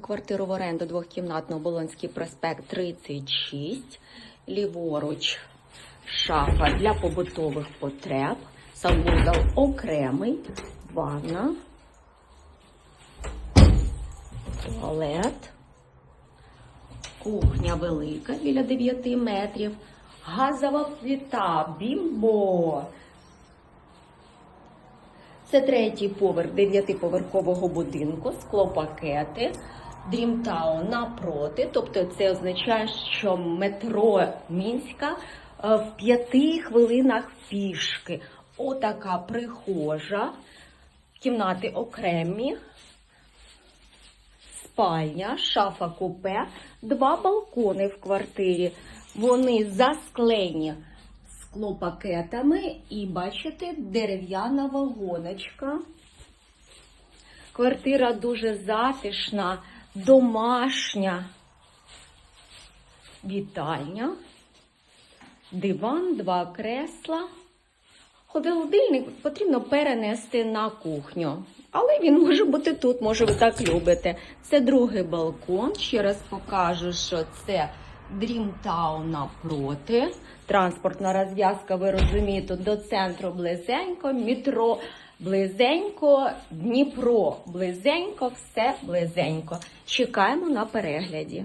Квартиру в оренду двохкімнатного Болонський проспект 36. Ліворуч шафа для побутових потреб. Санвузол окремий. Ванна. Туалет. Кухня велика біля 9 метрів. Газова плита. Бімбо. Це третій поверх дев'ятиповерхового будинку, склопакети, Дрімтаун напроти. Тобто це означає, що метро Мінська е, в п'яти хвилинах пішки. Отака прихожа, кімнати окремі, спальня, шафа купе, два балкони в квартирі. Вони засклені склопакетами і бачите, дерев'яна вагоночка. Квартира дуже затишна, домашня. Вітальня, диван, два кресла. Холодильник потрібно перенести на кухню. Але він може бути тут, може ви так любите. Це другий балкон. Ще раз покажу, що це Дрімтаун напроти. Транспортна розв'язка, ви розумієте, до центру близенько, метро близенько, Дніпро близенько, все близенько. Чекаємо на перегляді.